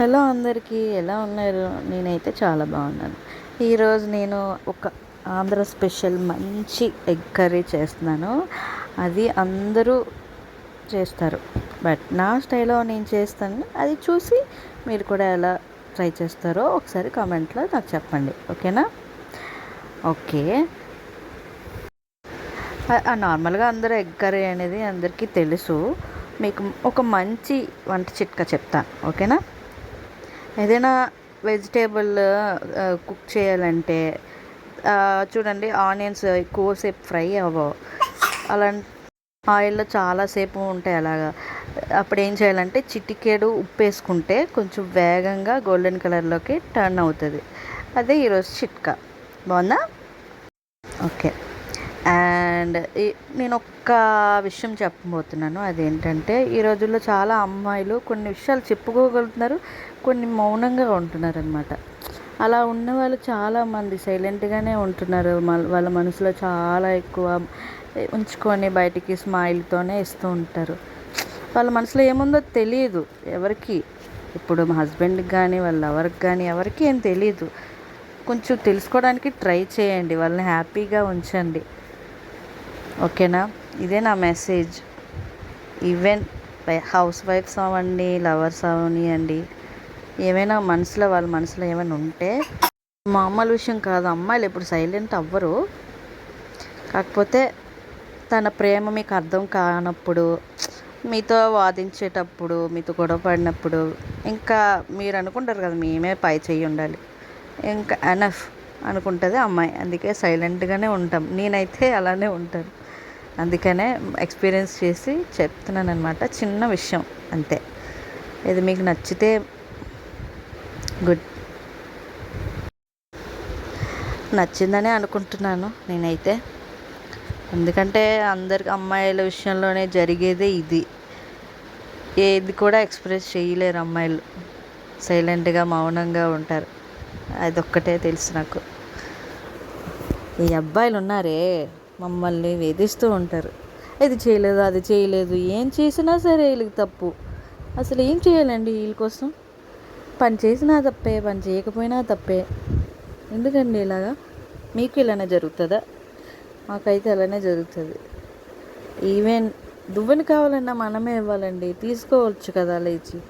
Hello అందరికీ ఎలా ఉన్నారు? నేనైతే చాలా బాగున్నాను. ఈరోజు నేను ఒక ఆంధ్ర స్పెషల్ మంచి ఎగ్ కర్రీ చేస్తున్నాను. అది అందరూ చేస్తారు. బట్ నా స్టైల్లో నేను చేస్తాను. అది చూసి మీరు కూడా ఎలా ట్రై చేస్తారో ఒకసారి కామెంట్లో నాకు చెప్పండి. ఓకేనా? ఓకే. నార్మల్గా అందరూ ఎగ్ కర్రీ అనేది అందరికీ తెలుసు. మీకు ఒక మంచి వంట చిట్కా చెప్తాను. ఓకేనా? ఏదైనా వెజిటేబుల్ కుక్ చేయాలంటే చూడండి ఆనియన్స్ ఎక్కువసేపు ఫ్రై అవ్వవు. అలా ఆయిల్లో చాలాసేపు ఉంటాయి అలాగా. అప్పుడు ఏం చేయాలంటే చిటికేడు ఉప్పు వేసుకుంటే కొంచెం వేగంగా గోల్డెన్ కలర్లోకి టర్న్ అవుతుంది. అదే ఈరోజు చిట్కా. బాగుందా? ఓకే. అండ్ నేను ఒక్క విషయం చెప్పబోతున్నాను. అదేంటంటే ఈ రోజుల్లో చాలా అమ్మాయిలు కొన్ని విషయాలు చెప్పుకోగలుగుతున్నారు కొన్ని మౌనంగా ఉంటున్నారు అనమాట అలా ఉన్న వాళ్ళు చాలామంది సైలెంట్గానే ఉంటున్నారు. వాళ్ళ మనసులో చాలా ఎక్కువ ఉంచుకొని బయటికి స్మైల్తోనే ఇస్తూ ఉంటారు. వాళ్ళ మనసులో ఏముందో తెలియదు ఎవరికి. ఇప్పుడు మా హస్బెండ్కి కానీ వాళ్ళ లవర్కి కానీ ఎవరికి ఏం తెలియదు కొంచెం తెలుసుకోవడానికి ట్రై చేయండి. వాళ్ళని హ్యాపీగా ఉంచండి. ఓకేనా? ఇదే నా మెసేజ్. ఈవెన్ హౌస్ వైఫ్స్ అవ్వండి లవర్స్ అవనియండి ఏమైనా మనసులో వాళ్ళ మనసులో ఏమైనా ఉంటే మామూలు విషయం కాదు అమ్మాయిలు ఎప్పుడు సైలెంట్ అవ్వరు. కాకపోతే తన ప్రేమ మీకు అర్థం కానప్పుడు మీతో వాదించేటప్పుడు మీతో గొడవ పడినప్పుడు ఇంకా మీరు అనుకుంటారు కదా మేమే పై చెయ్యి ఉండాలి. ఇంకా ఎనఫ్ అనుకుంటుంది అమ్మాయి. అందుకే సైలెంట్గానే ఉంటాం. నేనైతే అలానే ఉంటాను. అందుకనే ఎక్స్పీరియన్స్ చేసి చెప్తున్నాను అనమాట చిన్న విషయం అంతే. ఇది మీకు నచ్చితే గుడ్. నచ్చిందనే అనుకుంటున్నాను నేనైతే. ఎందుకంటే అందరికి అమ్మాయిల విషయంలోనే జరిగేదే ఇది. ఏది కూడా ఎక్స్ప్రెస్ చేయలేరు అమ్మాయిలు. సైలెంట్గా మౌనంగా ఉంటారు. అదొక్కటే తెలుసు నాకు. ఈ అబ్బాయిలు ఉన్నారే? మమ్మల్ని వేధిస్తూ ఉంటారు. ఇది చేయలేదు అది చేయలేదు ఏం చేసినా సరే వీళ్ళకి తప్పు. అసలు ఏం చేయాలండి వీళ్ళ కోసం? పని చేసినా తప్పే పని చేయకపోయినా తప్పే. ఎందుకండి ఇలాగా? మీకు ఇలానే జరుగుతుందా? మాకైతే అలానే జరుగుతుంది. ఈవెన్ దువ్వెని కావాలన్నా మనమే ఇవ్వాలండి. తీసుకోవచ్చు కదా లేచి.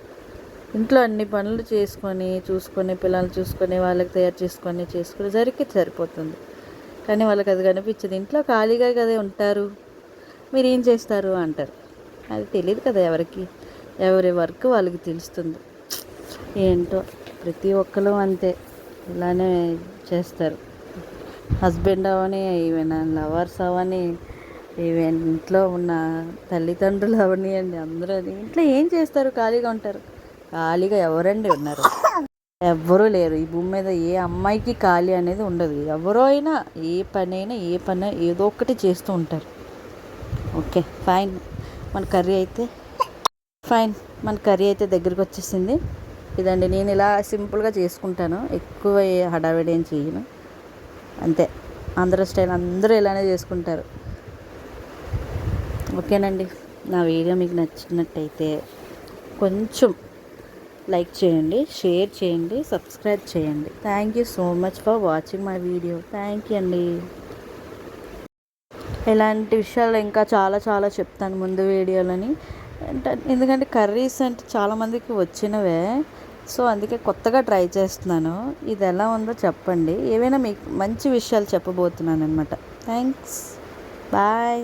ఇంట్లో అన్ని పనులు చేసుకొని చూసుకొని పిల్లలు చూసుకొని వాళ్ళకి తయారు చేసుకొని చేసుకునేసరికి జరిగి సరిపోతుంది. కానీ వాళ్ళకి అది కనిపించదు. ఇంట్లో ఖాళీగా కదా ఉంటారు. మీరు ఏం చేస్తారు అంటారు. అది తెలియదు కదా ఎవరికి. ఎవరి వర్క్ వాళ్ళకి తెలుస్తుంది. ఏంటో ప్రతి ఒక్కరు అంతే. ఇలానే చేస్తారు. హస్బెండ్ అవని ఈవెన్ లవర్స్ అవని ఈవెన్ ఇంట్లో ఉన్న తల్లిదండ్రులు అవనియండి అందరూ ఇంట్లో ఏం చేస్తారు? ఖాళీగా ఉంటారు. ఖాళీగా ఎవరండి ఉన్నారు? ఎవ్వరూ లేరు. ఈ భూమి మీద ఏ అమ్మాయికి ఖాళీ అనేది ఉండదు. ఎవరో అయినా ఏ పనైనా ఏ పని ఏదో ఒకటి చేస్తూ ఉంటారు. Okay fine. మన కర్రీ అయితే ఫైన్. మన కర్రీ అయితే దగ్గరికి వచ్చేసింది. ఇదండి నేను ఇలా సింపుల్గా చేసుకుంటాను. ఎక్కువ హడావిడి ఏం చేయను. అంతే. ఆంధ్ర స్టైల్ అందరూ ఇలానే చేసుకుంటారు. ఓకేనండి. నా వీడియో మీకు నచ్చినట్టయితే కొంచెం లైక్ చేయండి షేర్ చేయండి సబ్స్క్రైబ్ చేయండి. Thank you so much for watching my video thank you అండి. ఇలాంటి విషయాలు ఇంకా చాలా చాలా చెప్తాను ముందు వీడియోలని. ఎందుకంటే కర్రీస్ అంటే చాలామందికి వచ్చినవే సో అందుకే కొత్తగా ట్రై చేస్తున్నాను. ఇది ఎలా ఉందో చెప్పండి. ఏవైనా మీకు మంచి విషయాలు చెప్పబోతున్నాను అనమాట థ్యాంక్స్ బాయ్